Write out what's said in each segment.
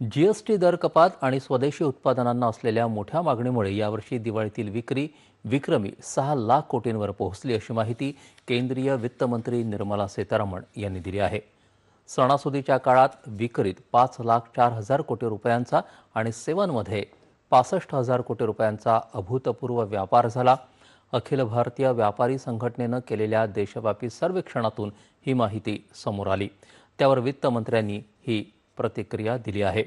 GST दर कपात आणि स्वदेशी उत्पादनांना असलेल्या मोठ्या मागणीमुळे यावर्षी दिवाळीतील विक्री विक्रमी सहा लाख कोटींवर पोहोचली अशी माहिती केंद्रीय वित्तमंत्री निर्मला सीतारामन यांनी दिली आहे. सणासुदीच्या काळात विक्रीत पाच लाख चार हजार कोटी रुपयांचा आणि सेवांमध्ये पासष्ट हजार कोटी रुपयांचा अभूतपूर्व व्यापार झाला. अखिल भारतीय व्यापारी संघटनेनं केलेल्या देशव्यापी सर्वेक्षणातून ही माहिती समोर आली. त्यावर वित्तमंत्र्यांनी ही प्रतिक्रिया दिली आहे.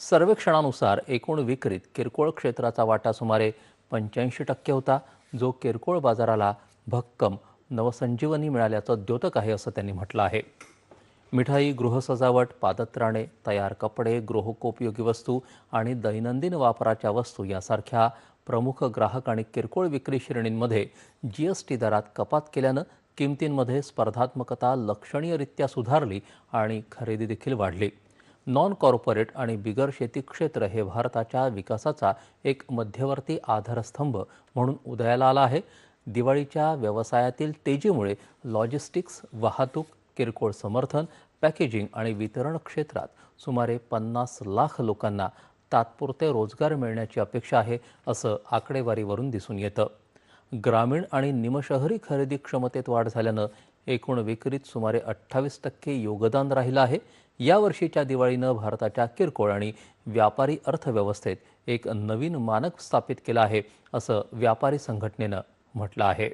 सर्वेक्षणानुसार एकूण विक्रीत किरकोळ क्षेत्राचा वाटा सुमारे पंच्याऐंशी टक्के होता जो किरकोळ बाजाराला भक्कम नवसंजीवनी मिळाल्याचं द्योतक आहे असं त्यांनी म्हटलं आहे. मिठाई गृहसजावट पादत्राणे तयार कपडे गृहोपयोगी वस्तू आणि दैनंदिन वापराच्या वस्तू यासारख्या प्रमुख ग्राहक आणि किरकोळ विक्री श्रेणींमध्ये जी एस टी दरात कपात केल्यानं किमतींमध्ये स्पर्धात्मकता लक्षणीयरित्या सुधारली आणि खरेदी देखील वाढली. नॉन कॉर्पोरेट आणि बिगर शेती क्षेत्र हे भारताच्या विकासाचा एक मध्यवर्ती आधारस्तंभ म्हणून उदयाला आला आहे. दिवाळीच्या व्यवसायातील तेजीमुळे लॉजिस्टिक्स वाहतूक किरकोळ समर्थन पॅकेजिंग आणि वितरण क्षेत्रात सुमारे पन्नास लाख लोकांना तात्पुरते रोजगार मिळण्याची अपेक्षा आहे असं आकडेवारीवरून दिसून येतं. ग्रामीण आणि निमशहरी खरेदी क्षमतेत वाढ झाल्यानं एकूण विक्रीत सुमारे अठ्ठावीस टक्के योगदान राहिलं आहे. यावर्षीच्या दिवाळीनं भारताच्या किरकोळ आणि व्यापारी अर्थव्यवस्थेत एक नवीन मानक स्थापित केलं आहे असं व्यापारी संघटनेनं म्हटलं आहे.